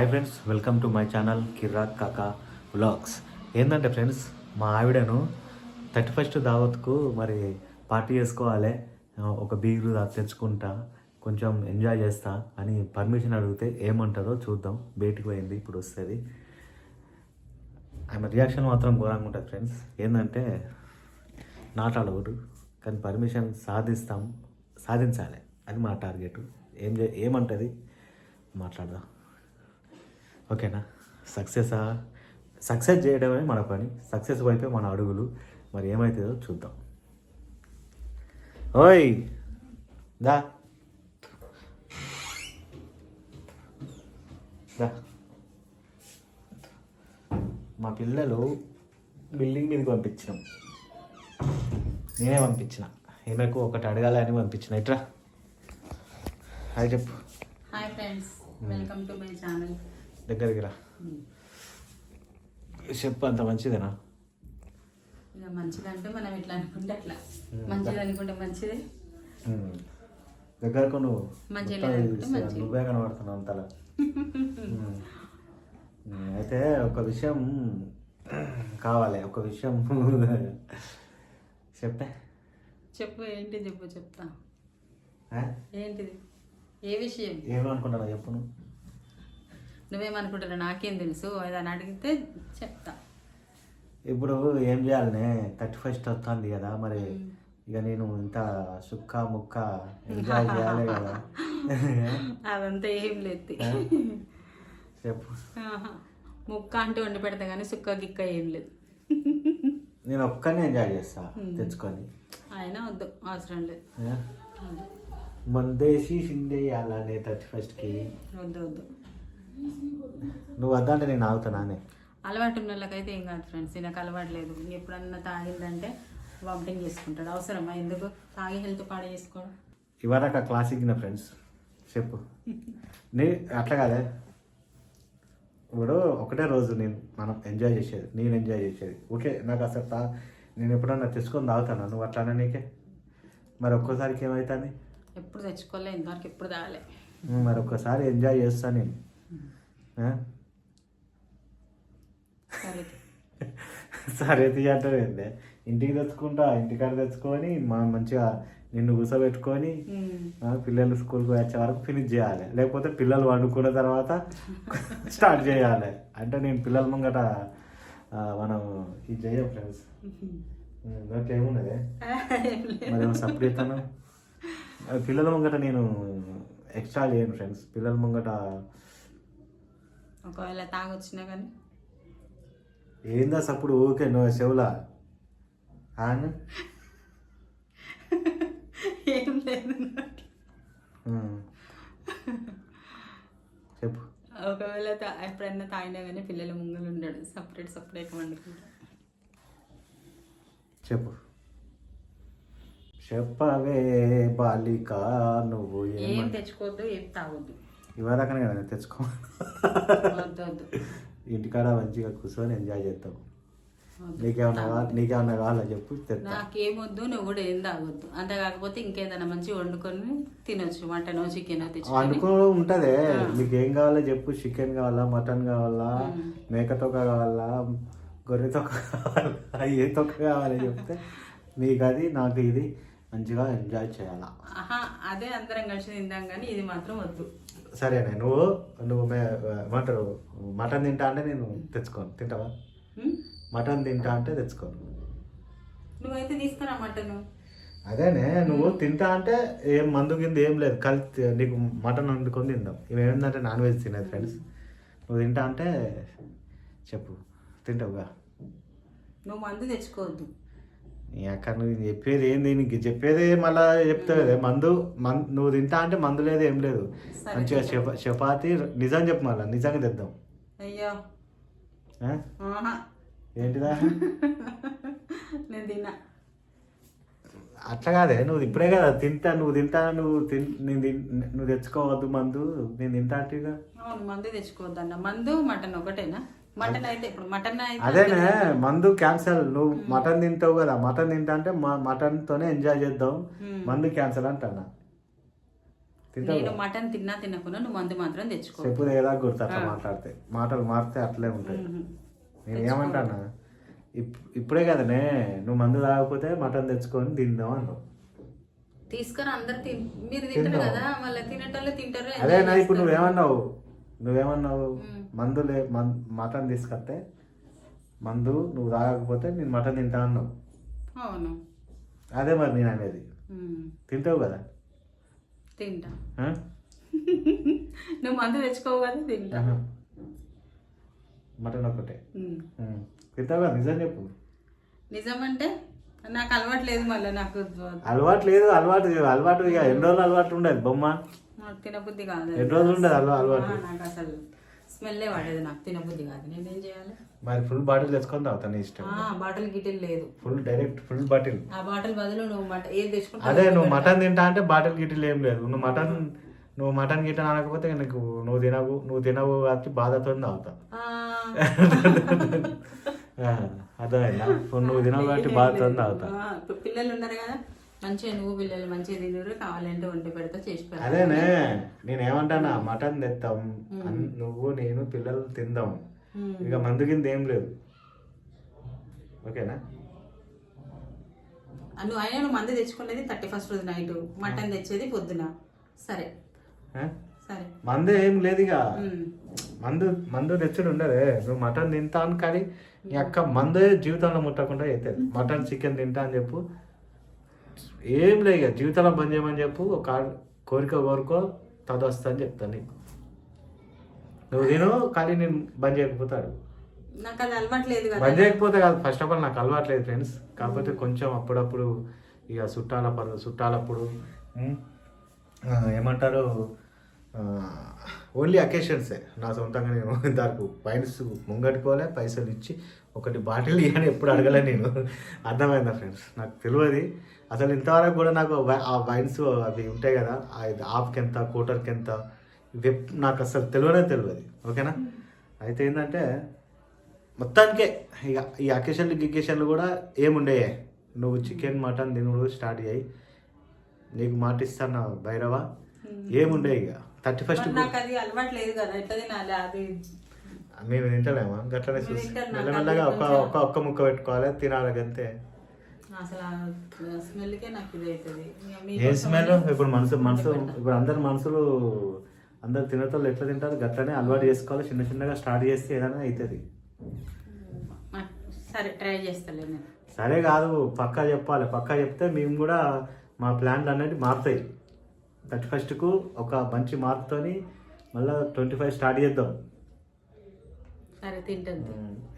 Hi friends welcome to my channel Kirrak Kaka vlogs ఏంటంటే friends మా ఆవిడను thirty first దావత్కు మరి పార్టీ చేసుకోవాలి. ఒక బీరు తెచ్చుకుంటా కొంచెం ఎంజాయ్ చేస్తా అని పర్మిషన్ అడిగితే ఏమంటుందో చూద్దాం. బయటికి పోయింది ఇప్పుడు వస్తుంది. ఆమె రియాక్షన్ మాత్రం ఘోరంగా ఉంటుంది ఫ్రెండ్స్ ఏంటంటే నాటాడకూడదు కానీ పర్మిషన్ సాధిస్తాం సాధించాలి. అది మా టార్గెట్ ఏం చే ఏమంటుంది? మాట్లాడదాం. ఓకేనా? సక్సెస్? సక్సెస్ చేయడమే మన పని. సక్సెస్ వైపే మన అడుగులు. మరి ఏమవుతుందో చూద్దాం. ఓయ్! దా. దా. మా పిల్లలు బిల్డింగ్ మీదకి పంపించినాం. నేనే పంపించిన. ఈమెకు ఒకటి అడగాలని పంపించిన. ఇట్రా. హాయ్ చెప్పు. Hi friends. Welcome to my channel. దగ్గరికి రా. చెప్పు అంత మంచిదేనా? ఇక మంచిదంటే మనం ఇట్లా అనుకుంటే అట్లా. మంచిది అనుకుంటే మంచిది. దగ్గరకు నువ్వు. నువ్వే కనబడుతున్నావు అంతలా. అయితే ఒక విషయం కావాలి ఒక విషయం చెప్పే. చెప్పు ఏంటి చెప్పు చెప్తా? ఏంటిది? ఏ విషయం? ఏమనుకుంటున్నా చెప్పు నువ్వు. నువ్వేమనుకుంటున్నావు? నాకేం తెలుసు. ఏదైనా అడిగితే చెప్తా. ఇప్పుడు ఏం చేయాలనే థర్టీ ఫస్ట్ వస్తుంది కదా మరి. ఇక నేను ఇంత సుక్క ముక్క ఎంజాయ్ చేయాలి కదా. అదంతా ఏం లేదు. చెప్పు. ముక్క అంటే వండి పెడతా కానీ సుక్క గిక్క ఏం లేదు. నేను ఒక్కనే ఎంజాయ్ చేస్తా తెచ్చుకొని. అయినా వద్దు. అవసరం లేదు. మందేసి సిందేయాలనే థర్టీ ఫస్ట్కి. వద్దు వద్దు. నువ్వు వద్దంటే నేను ఆగుతానానే అలవాటు ఉన్న వాళ్ళకైతే ఏం కాదు ఫ్రెండ్స్ నాకు అలవాటు లేదు. ఎప్పుడన్నా తాగిందంటే వామిటింగ్ చేసుకుంటాడు. అవసరమా? ఎందుకు? తాగి హెల్త్ పాడు చేసుకోవడం. ఇవరాక క్లాసిక్ నా ఫ్రెండ్స్ చెప్పు. నీ అట్లా కాదే. ఇప్పుడు ఒకటే రోజు నేను మనం ఎంజాయ్ చేసేది. నేను ఎంజాయ్ చేసేది. ఓకే నాకు అసలు తా నేను ఎప్పుడన్నా తెచ్చుకొని తాగుతాను? నువ్వు అట్లానే నీకే? మరి ఒక్కోసారికి ఏమవుతుంది ఎప్పుడు తెచ్చుకోలే ఇంతవరకు ఎప్పుడు తాగలే. మరి ఒక్కసారి ఎంజాయ్ చేస్తాను నేను? సరే తీయంటారు ఏందే ఇంటికి తెచ్చుకుంటా ఇంటికాడ తెచ్చుకొని మనం మంచిగా నిన్ను కూర్చోబెట్టుకొని పిల్లలు స్కూల్కి వచ్చే వరకు ఫినిష్ చేయాలి. లేకపోతే పిల్లలు వండుకున్న తర్వాత స్టార్ట్ చేయాలి. అంటే నేను పిల్లల ముంగట మనం ఇది చేయం ఫ్రెండ్స్. దాంట్లో ఏమున్నది? ఏం లేదు. మరి సపోర్ట్ పిల్లల ముంగట నేను ఎక్స్ట్రా చేయను ఫ్రెండ్స్. పిల్లల ముంగట ఒకవేళ తాగొచ్చినా కానీ. ఏందా సప్పుడు ఊకే నువ్వు చెవులా? ఆన్ ఏం లేదు. చెప్పు. ఒకవేళ ఎప్పుడైనా తాగినా కానీ పిల్లల ముంగలు ఉండడు. సపరేట్ సపరేట్ వండుకుంటాడు చెప్పు. చెప్పవే బాలిక నువ్వు ఏం తెచ్చుకోవద్దు ఏం తాగొద్దు. ఇవరకనే కదా తెచ్చుకో. ఇంటికాడ మంచిగా కూర్చొని ఎంజాయ్ చేస్తావు వద్దు. నీకేమన్నా కావాలి నీకేమన్నా కావాలా చెప్పు నాకేమొద్దు నువ్వు కూడా ఏం తాగొద్దు. అంతే కాకపోతే ఇంకేదైనా మంచి వండుకొని తినొచ్చు మటన్ చికెన్ అనుకో ఉంటదే. నీకు ఏం కావాలో చెప్పు. చికెన్ కావాలా మటన్ కావాలా మేక తొక్క కావాలా గొర్రె తొక్క కావాలా ఏ తొక్క కావాలో చెప్తే నీకు అది నాకు ఇది మంచిగా ఎంజాయ్ చేయాలా. అదే అందరం కలిసి తిందాం కానీ ఇది మాత్రం వద్దు. సరేనే నువ్వు నువ్వు మే ఏమంటారు మటన్ తింటా అంటే నేను తెచ్చుకోను. తింటావా? మటన్ తింటా అంటే తెచ్చుకోను. నువ్వైతే తీసుకురా మటన్? అదేనే నువ్వు తింటా అంటే ఏం మందు కింద ఏం లేదు. కలిసి నీకు మటన్ వండుకొని తిందాం. ఇవి ఏంటంటే నాన్ వెజ్ తినేది ఫ్రెండ్స్. నువ్వు తింటా అంటే చెప్పు. తింటావుగా? నువ్వు మందు తెచ్చుకోవద్దు. నీ అక్క నువ్వు చెప్పేది ఏంది? నీకు చెప్పేది మళ్ళా చెప్తావు కదా మందు మన్ నువ్వు తింటా అంటే మందు లేదు ఏం లేదు. మంచిగా చపా చపాతి నిజం చెప్పు మళ్ళా నిజంగా తెద్దాం. అయ్యో. ఏంటిదా? నేను తిన్నా. అట్లా కాదే నువ్వు ఇప్పుడే కదా తింటా నువ్వు తింటా నువ్వు నేను నువ్వు తెచ్చుకోవద్దు మందు నేను తింటా అవును మందు తెచ్చుకోవద్దు అన్న మందు మటన్ ఒకటేనా? మటన్ అయితే ఇప్పుడు మటన్ అయితే అదేనే మందు క్యాన్సల్. నువ్వు మటన్ తింటావు కదా మటన్ తింటా అంటే మటన్ తోనే ఎంజాయ్ చేద్దాం. మందు క్యాన్సల్ అంటున్నా నేను మటన్ తిన్నా తినకుండా నువ్వు మందు మాత్రం తెచ్చుకో. చెప్పు ఏదా గుర్తు అట్లా మాట్లాడితే. మాటలు మారితే అట్లే ఉంటాయి. నేను ఏమంటానా? ఇప్- ఇప్పుడే కదనే నువ్వు మందు తాగకపోతే మటన్ తెచ్చుకొని తిందాం అన్నావు. తీసుకొని అందరు మీరు తింటారు కదా మళ్ళీ తినేటోళ్ళు తింటారు అదే ఇప్పుడు. నువ్వేమన్నావు? నువ్వేమన్నావు. మందు లే మన్- మటన్ తీసుకొస్తే మందు నువ్వు తాగకపోతే నేను మటన్ తింటా అన్నావు. అవును. అదే మరి నేను అనేది. తింటావు కదా? తింటా? నువ్వు మందు తెచ్చుకోవు కదా తింటా. మటన్ ఒకటే. తింటావు కదా నిజం చెప్పు. నిజమంటే నాకు అలవాటు లేదు మళ్ళీ నాకు. అలవాటు లేదు అలవాటు అలవాటు ఇక ఎన్ని రోజులు అలవాటు ఉండదు బొమ్మ. నాకు తినబుద్ధి కాదు. ఎన్ని రోజులు ఉండదు అలవా అలవాటు? నాకు అసలు స్మెల్లే పడేది నాకు తినబుద్ధి కాదు. నేనేం చేయాలి? మరి ఫుల్ బాటిల్ తెచ్చుకొని తాగుతాను ఇష్టం. ఆ, బాటిల్ గిటిల్ లేదు. Full direct full bottle. ఆ బాటిల్ బదులు నువ్వు మట ఏది తెచ్చుకుంటా అదే నువ్వు మటన్ తింటా అంటే బాటిల్ గిటిల్ ఏం లేదు. నువ్వు మటన్ నువ్వు మటన్ గిటన్ అనకపోతే నీకు నువ్వు తినవు నువ్వు తినవు కాబట్టి బాధతో తాగుతావు అర్థమైందా? ఇప్పుడు నువ్వు తినవు కాబట్టి బాధతో తాగుతావు పిల్లలు ఉన్నారు కదా. మంచిగా నువ్వు పిల్లలు మంచిగా తినరు కావాలంటే వండి పెడతా చేసి అదేనే నేను ఏమంటానా మటన్ తెస్తాం అన్- నువ్వు నేను పిల్లలు తిందాం. ఇక మందు కింద ఏం లేదు. ఓకేనా? నువ్వు అయినా నువ్వు మంది తెచ్చుకునేది థర్టీ ఫస్ట్ రోజు నైట్. మటన్ తెచ్చేది పొద్దున. సరే? సరే. మందు ఏం లేదు ఇక. మందు మందు తెచ్చుడు ఉండదే. నువ్వు మటన్ తింటాను కానీ నీ అక్క మందే జీవితంలో ముట్టకుండా అవుతుంది మటన్ చికెన్ తింటా అని చెప్పు. ఏం లేదు ఇక జీవితంలో బంద్ చేయమని చెప్పు ఒక కోరిక కోరుకో తదొస్తా అని చెప్తాను నీకు. నువ్వు తిను కానీ నేను బంద్ చేయకపోతాడు నాకు అది అలవాటు లేదు కదా. బంద్ చేయకపోతే కాదు ఫస్ట్ ఆఫ్ ఆల్ నాకు అలవాట్లేదు ఫ్రెండ్స్ కాకపోతే కొంచెం అప్పుడప్పుడు ఇక చుట్టాల పరు చుట్టాలప్పుడు ఏమంటారు ఓన్లీ అకేషన్సే నా సొంతంగా నేను దానికి వైన్స్ ముంగట్టుకోలే పైసలు ఇచ్చి ఒకటి బాటిల్ ఇవ్వని ఎప్పుడు అడగలే నేను. అర్థమైందా ఫ్రెండ్స్ నాకు తెలియదు అసలు ఇంతవరకు కూడా నాకు ఆ వైన్స్ అవి ఉంటాయి కదా హాఫ్కి ఎంత క్వార్టర్కి ఎంత ఇవి ఎప్- నాకు అసలు తెలియనే తెలియదు ఓకేనా? అయితే ఏంటంటే మొత్తానికే ఇక ఈ అకేషన్లు గికేషన్లు కూడా ఏముండేయే నువ్వు చికెన్ మటన్ తినుడు స్టార్ట్ అయ్యి నీకు మాటిస్తాను భైరవ. ఏముండే ఇక? థర్టీ ఫస్ట్ నాకు అది అలవాటు లేదు కదా ఎట్లా తినాలి? అది మేము తింటలేమా? గట్లనే చూసి మెల్లమెల్లగా అది ఒక కొంచెం- ఒక్క ఒక్క ముక్క పెట్టుకోవాలి తినాలి అంతే ఏ స్మెల్? ఇప్పుడు మనసు మనసు ఇప్పుడు అందరు మనసులు అందరు తినేటోళ్ళు ఎట్లా తింటారు? గట్లనే అలవాటు చేసుకోవాలి చిన్న చిన్నగా స్టార్ట్ చేస్తే ఏదైనా అవుతుంది సరే ట్రై సరే కాదు పక్కా చెప్పాలి. పక్కా చెప్తే మేము కూడా మా ప్లాన్లు అనేది మారుతాయి. థర్టీ ఫస్ట్కు ఒక మంచి మార్పుతోని మళ్ళీ ట్వంటీ ఫైవ్ స్టార్ట్ చేద్దాం. సరే తింటుంది.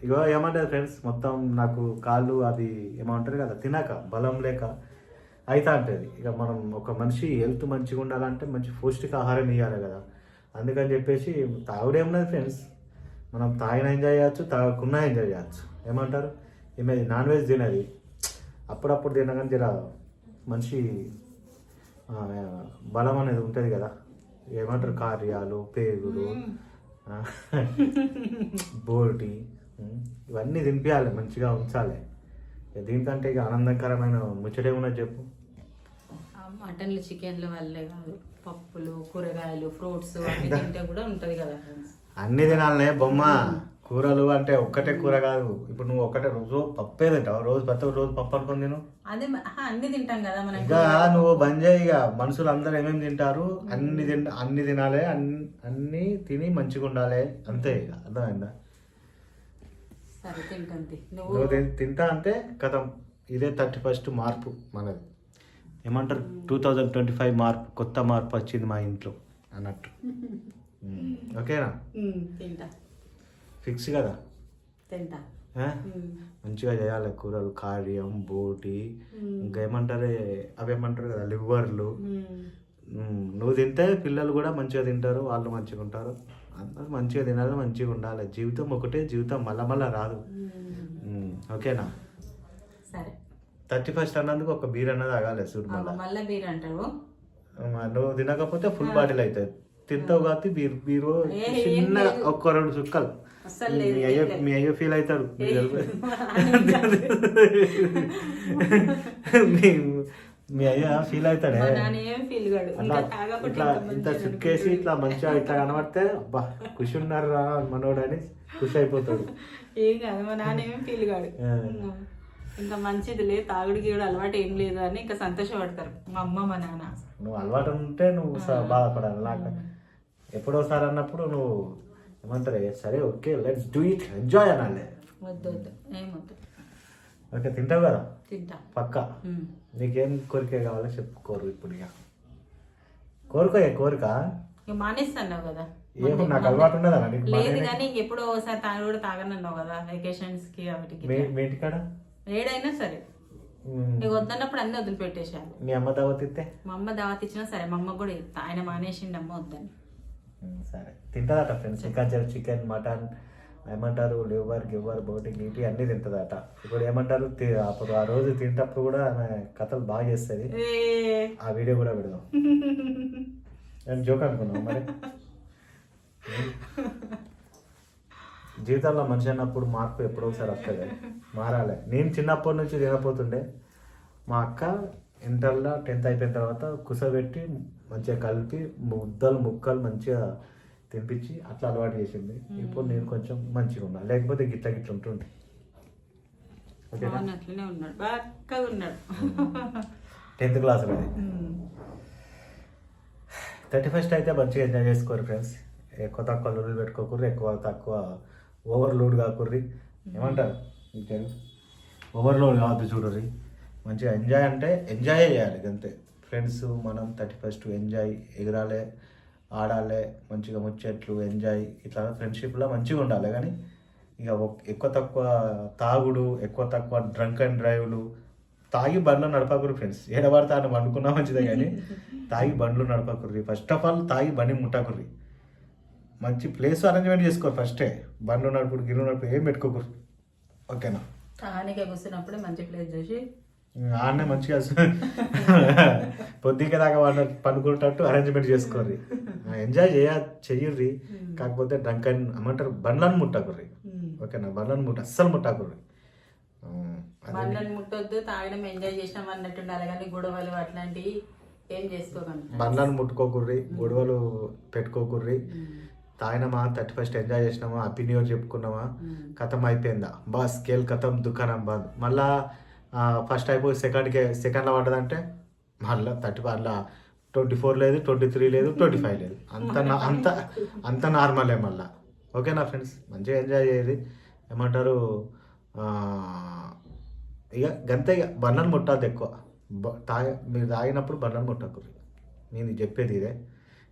ఇగో ఏమంటారు ఫ్రెండ్స్ మొత్తం నాకు కాళ్ళు అది ఏమంటారు కదా తినాక బలం లేక అయితే అంటది. ఇక మనం ఒక మనిషి హెల్త్ మంచిగా ఉండాలంటే మంచి పౌష్టిక ఆహారం ఇవ్వాలి కదా. అందుకని చెప్పేసి తాగుడేమున్నది ఫ్రెండ్స్ మనం తాగిన ఎంజాయ్ చేయొచ్చు తాగకుండా ఎంజాయ్ చేయొచ్చు. ఏమంటారు? ఈమె నాన్ వెజ్ తినది. అప్పుడప్పుడు తినగానే జర మనిషి బలం అనేది ఉంటుంది కదా. ఏమంటారు? కార్యాలు పేగులు బోటి ఇవన్నీ తినిపించాలి మంచిగా ఉంచాలి. దీనికంటే ఇక ఆనందకరమైన ముచ్చటే ఉన్నది చెప్పు. మటన్లు చికెన్లు వల్లే కాదు. పప్పులు కూరగాయలు ఫ్రూట్స్ అన్ని తింటే కూడా ఉంటది కదా అన్ని తినాలనే బొమ్మ. కూరలు అంటే ఒక్కటే కూర కాదు. ఇప్పుడు నువ్వు ఒక్కటే రోజు పప్పే తింటావు? రోజు ప్రతి రోజు పప్పు అనుకుని తిను. అదే అన్ని తింటాం కదా మనం ఇంకా నువ్వు బంద్ చేయి ఇక. మనుషులు అందరు ఏమేమి తింటారు? అన్ని తిన అన్ని తినాలి అన్ని అన్ని తిని మంచిగా ఉండాలి. అంతే ఇక. అర్థమైందా? నువ్వు తింటా అంటే కథం. ఇదే థర్టీ ఫస్ట్ మార్పు మనది. ఏమంటారు? టూ థౌజండ్ ట్వంటీ ఫైవ్ మార్పు కొత్త మార్పు వచ్చింది మా ఇంట్లో. అన్నట్టు. ఓకేనా? తింటా. ఫిక్స్ కదా? తింటా. మంచిగా చేయాలి కూరలు కార్యం బోటి ఇంకా ఏమంటారు అవి ఏమంటారు కదా లివర్లు. నువ్వు తింటే పిల్లలు కూడా మంచిగా తింటారు వాళ్ళు మంచిగా ఉంటారు. అందరూ మంచిగా తినాలి మంచిగా ఉండాలి. జీవితం ఒకటే జీవితం మళ్ళా మళ్ళా రాదు. ఓకేనా? సరే. థర్టీ ఫస్ట్ అన్నందుకు ఒక బీర్ అన్నది తాగాలి చూడు ఆ, మళ్ళా మళ్ళా బీర్ అంటావు? ఆ, నువ్వు తినకపోతే ఫుల్ బాటిల్ అవుతుంది తింటావు కాబట్టి బీర్ బీరు చిన్న. ఒక్క రెండు చుక్కలు. అస్సలు లేదు, మీ అయ్యో. మీ అయ్యో ఫీల్ అవుతారు. మీ అయ్యా ఫీల్ అవుతాడే? ఇట్లా ఇంత చుక్కేసి ఇట్లా మంచిగా ఇట్లా కనబడితే అబ్బా ఖుషి ఉన్నారు రా మనోడు అని ఖుషి అయిపోతాడు. ఏం కాదు మా నాన్న ఏం ఫీల్ కాడు. ఇంకా మంచిది లేదు తాగుడు గీడు అలవాటు ఏం లేదు అని ఇంకా సంతోషపడతారు. మా అమ్మ మా నాన్న. నువ్వు అలవాటు ఉంటే నువ్వు బాధపడాలి. నాకు ఎప్పుడోసారి అన్నప్పుడు నువ్వు ఏమంటారు? సరే okay let's do it enjoy అనాలి. వద్దు వద్దు. ఏం వద్దు. ఓకే తింటావు కదా? తింటా. పక్క. నీకేం కోరిక కావాలో చెప్పుకోరు ఇప్పుడు ఇక. కోరుకో ఏ కోరిక. ఇక మానేస్తున్నావు కదా. ఏమో నాకు అలవాటు ఉన్నదా నీకు లేదు? కానీ ఎప్పుడో ఒకసారి తాను కూడా తాగనన్నావు కదా వెకేషన్స్కి వాటికి మీ ఇంటికాడ ఏడైనా సరే. ఇక వద్దన్నప్పుడు అన్ని వదిలిపెట్టేశాను మీ అమ్మ దావతిస్తే మా అమ్మ దావత్ ఇచ్చినా సరే మా అమ్మ కూడా ఇస్తా. ఆయన మానేసిండి అమ్మ వద్దని. సరే. తింటదట ఫ్రెండ్స్ ఇంకా చికెన్ మటన్ ఏమంటారు లివర్ గివర్ బోటి గీటి అన్నీ తింటదట. ఇప్పుడు ఏమంటారు అప్పుడు ఆ రోజు తింటప్పుడు కూడా ఆమె కథలు బాగా చేస్తుంది. ఆ వీడియో కూడా పెడదాం. నేను జోక్ అనుకున్నాను మరి? జీవితంలో మనిషి అన్నప్పుడు మార్పు ఎప్పుడో ఒకసారి వస్తుంది. మారాలి. నేను చిన్నప్పటి నుంచి తినపోతుండే మా అక్క ఇంటర్లో టెన్త్ అయిపోయిన తర్వాత కుసబెట్టి మంచిగా కలిపి ముద్దలు ముక్కలు మంచిగా తినిపించి అట్లా అలవాటు చేసింది. ఇప్పుడు నేను కొంచెం మంచిగా ఉన్నా. లేకపోతే గిట్ల గిట్ల ఉంటుండే. ఓకేనా? అవును అట్లనే ఉన్నాడు. బాగా ఉన్నాడు. టెన్త్ క్లాస్లో ఉమ్. థర్టీ ఫస్ట్ అయితే మంచిగా ఎంజాయ్ చేసుకోరు ఫ్రెండ్స్. ఎక్కువ తక్కువ లోడ్లు పెట్టుకోకూర్రి ఎక్కువ తక్కువ ఓవర్లోడ్ కాకుర్రి. ఏమంటారు? ఓవర్లోడ్ కావద్దు చూడర్రి. మంచిగా ఎంజాయ్ అంటే ఎంజాయ్ చేయాలి అంతే ఫ్రెండ్స్ మనం థర్టీ ఫస్ట్ ఎంజాయ్ ఎగరాలే ఆడాలి మంచిగా ముచ్చట్లు ఎంజాయ్ ఇట్లా ఫ్రెండ్షిప్లో మంచిగా ఉండాలి. కానీ ఇక ఎక్కువ తక్కువ తాగుడు ఎక్కువ తక్కువ డ్రంక్ అండ్ డ్రైవ్లు తాగి బండ్లు నడపకురు ఫ్రెండ్స్ ఏడబడితే ఆయన వండుకున్నా మంచిదే కానీ తాగి బండ్లు నడపకుర్రి ఫస్ట్ ఆఫ్ ఆల్ తాగి బండి ముట్టకుర్రి మంచి ప్లేస్ అరేంజ్మెంట్ చేసుకోరు ఫస్టే బండ్లు నడుపుడు గిన్నె నడుపుడు ఏం పెట్టుకోకూరు ఓకేనా? కూర్చున్నప్పుడే మంచి ప్లేస్ చూసి ఆడనే మంచిగా పొద్దుకే దాకా వాడు పనుకుంటట్టు అరేంజ్మెంట్ చేసుకోర్రి. ఎంజాయ్ చేయ చెయ్యుర్రి కాకపోతే డ్రంక్ అండ్ ఏమంటారు బండ్లను ముట్టకుర్రి. ఓకేనా? బండ్లను ముట్ట అస్సలు ముట్టకుర్రి. బండ్లను ముట్టొద్దు తాగడం ఎంజాయ్ చేసినాం అన్నట్టు ఉండాలి కానీ గొడవలు అట్లాంటివి ఏం చేసుకోకండి. బండ్లను ముట్టుకోకుర్రి గొడవలు పెట్టుకోకుర్రి. తాగినామా థర్టీ ఫస్ట్ ఎంజాయ్ చేసినామా హ్యాపీ న్యూ ఇయర్ చెప్పుకున్నామా కథం అయిపోయిందా బా స్కేల్ కథం దుకాణం బంద్ మళ్ళా ఫస్ట్ అయిపోయి సెకండ్కి సెకండ్లో పడ్డదంటే మళ్ళీ థర్టీ మళ్ళా ట్వంటీ ఫోర్ లేదు ట్వంటీ త్రీ లేదు ట్వంటీ ఫైవ్ లేదు. అంత అంత అంత నార్మలే మళ్ళా. ఓకేనా ఫ్రెండ్స్ మంచిగా ఎంజాయ్ చేయాలి ఏమంటారు? ఇక గంతే ఇక. బండ్లను ముట్టద్దు ఎక్కువ. తాగ మీరు తాగినప్పుడు బండ్లను ముట్టకుర్రి. నేను చెప్పేది ఇదే.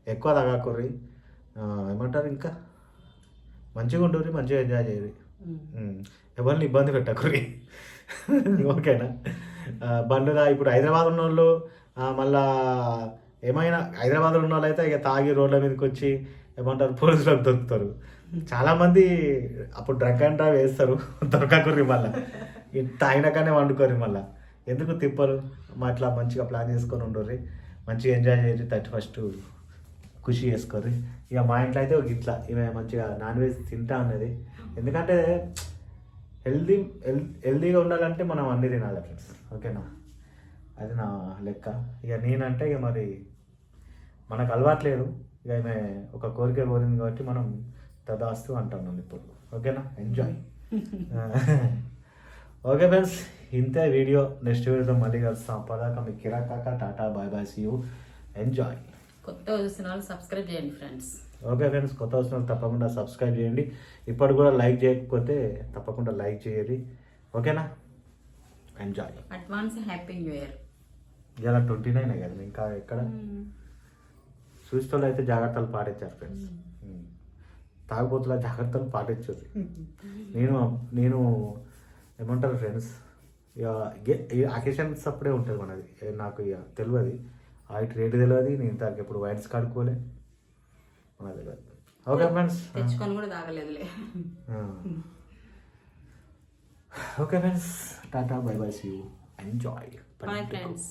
ఎక్కువ తాగాకుర్రి. ఏమంటారు ఇంకా? మంచిగా ఉండుర్రి మంచిగా ఎంజాయ్ చేయరు. ఎవరిని ఇబ్బంది పెట్టకుర్రి. ఓకేనా? ఆ, ఇప్పుడు హైదరాబాద్ ఉన్న వాళ్ళు మళ్ళా ఏమైనా హైదరాబాద్లో ఉన్న వాళ్ళు అయితే ఇక తాగి రోడ్ల మీదకి వచ్చి ఏమంటారు పోలీసులకు దొరుకుతారు. చాలామంది అప్పుడు డ్రంక్ అండ్ డ్రైవ్ వేస్తారు దొరకకుర్రి మళ్ళీ. తాగినాకనే వండుకోరు మళ్ళా. ఎందుకు తిప్పరు? మా అట్లా మంచిగా ప్లాన్ చేసుకొని ఉండరు మంచిగా ఎంజాయ్ చేయరు థర్టీ ఫస్ట్ ఖుషి చేసుకోర్రి. ఇక మా ఇంట్లో అయితే ఒక ఇట్లా ఈమె మంచిగా నాన్ వెజ్ తింటా ఉన్నది ఎందుకంటే హెల్దీ హెల్దీగా ఉండాలంటే మనం అన్ని తినాలి ఫ్రెండ్స్ ఓకేనా? అది నా లెక్క. ఇక నేనంటే ఇక మరి మనకు అలవాట్లేదు ఇక ఈమె ఒక కోరిక కోరింది కాబట్టి మనం తదాస్తు అంటున్నాం ఇప్పుడు. ఓకేనా? ఎంజాయ్ ఓకే ఫ్రెండ్స్ ఇంతే వీడియో. నెక్స్ట్ వీడియోతో మళ్ళీ కలుస్తాం. అప్పటిదాకా మీ Kirrak Kaka tata bye bye see you enjoy కొత్త చూసిన వాళ్ళు సబ్స్క్రైబ్ చేయండి ఫ్రెండ్స్ ఓకే ఫ్రెండ్స్ కొత్త వాళ్ళు తప్పకుండా సబ్స్క్రైబ్ చేయండి. ఇప్పటి కూడా లైక్ చేయకపోతే తప్పకుండా లైక్ చేయండి. ఓకేనా? Enjoy advance happy new year ఇలా ట్వంటీ నైన్ కదా ఇంకా ఎక్కడ? చూసేటోళ్ళు అయితే జాగ్రత్తలు పాటించారు ఫ్రెండ్స్. తాగుబోతుల జాగ్రత్తలు పాటించదు నేను నేను ఏమంటారు ఫ్రెండ్స్ ఇక అకేషన్స్ అప్పుడే ఉంటుంది మనది. నాకు ఇక తెలియదు వాటి రేటు తెలియదు నేను దానికి ఎప్పుడు వైన్స్ కడుక్కోలే తెలియదు ఓకే ఫ్రెండ్స్. తెచ్చుకొని కూడా తాగలేదులే. Okay friends. Tata bye bye see you. Enjoy. Bye friends.